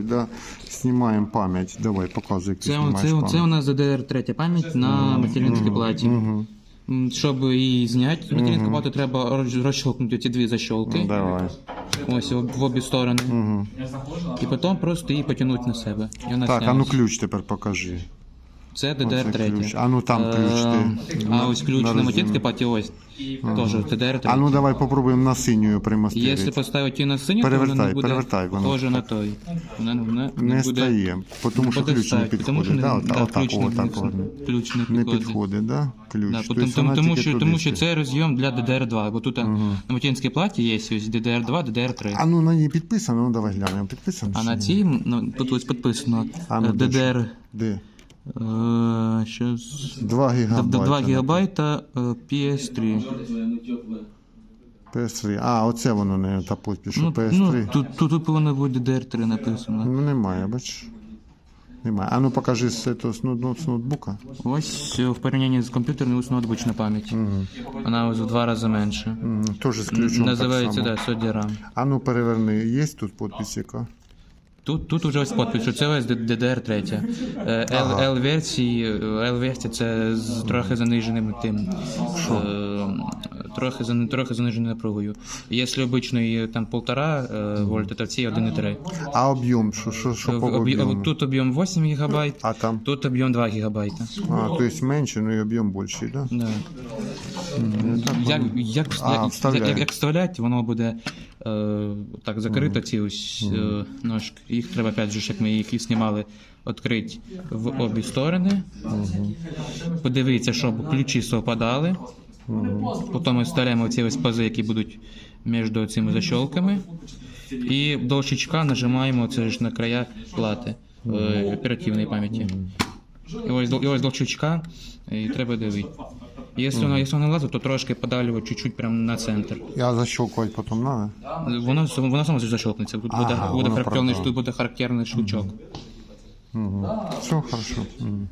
Да? Знімаємо пам'ять. Давай, показуй, як ти Це, знімаєш це, пам'ять. це у нас ДДР третя пам'ять на материнській платі. Угу. М, Щоб її зняти, материнську плату треба роз- розщелкнути ці дві защолки. Давай. Ось в в обі сторони. Угу. І потім просто її потягнути на себе. І вона Так, а ну ключ тепер покажи. Це Оце ДДР третя. ключ. А ну там ключ Е, ти. А ось ключ на материнській платі ось. Теж ДДР А ну давай попробуємо на синю примостити. Якщо поставити її на синю, Перевертай, то вона не буде перевертай, воно. похоже на той. Вона не, вона Не буде, стає, тому що буде ключ не вставити, тому що не, Да, да, отак, ключ не, отак, отак. ключ не Не підходить. підходить, да? Ключ. Да, тому, вона тому, тільки що, тому що це розйом для DDR2, бо тут на материнській платі є ось DDR2, DDR3. А ну на ній підписано, ну давай глянемо. Підписано? А на цій ну, тут ось підписано А ну, DDR Де? Щас, 2 гігабайта. 2 гігабайта е, PS3. PS3. А, оце воно не та підпис, що Ну, PS3. ну, тут, тут, тут повинно бути DDR3 написано. Ну немає, бач. Немає. А ну покажи з, цього, з, ноут- з ноутбука. Ось е, в порівнянні з комп'ютерною ось ноутбучна пам'ять. Вона ось в два рази менше. М, Теж з ключом Називається так да, само. SODI RAM. А ну переверни, є тут підпис яка? Тут, тут уже ось підпис, що це ось DDR 3. L версії L версія це з трохи заниженим тим. е, Трохи, зани- трохи заниженою напругою. Якщо обичної там 1,5 е, вольта, то в цій 1,3. А об'єм, що, що, що по об'єму? Тут об'єм 8 ГБ, А там? тут об'єм 2 ГБ. А, то есть менше, ну і об'єм більший, да? Да. Як, як, А, як, як, як вставляти, воно буде е, так закрито, ці ось е, ножки. Їх треба, опять же, як ми їх і знімали, відкрити в обі сторони. Подивитися, щоб ключі совпадали. Потім ми вставляємо ці ось пази, які будуть між цими защолками. І до щічка нажимаємо це ж на края плати е, оперативної пам'яті. І ось, до- і ось до щучка, і треба дивити. Якщо воно, якщо вона лазить, то трошки подалювати чуть-чуть прямо на центр. Я защелкувати потім надо? Воно, воно само защелкнеться. Тут буде, Ага, буде, воно характерний, правда. тут буде характерний щучок. Все хорошо. Мгм.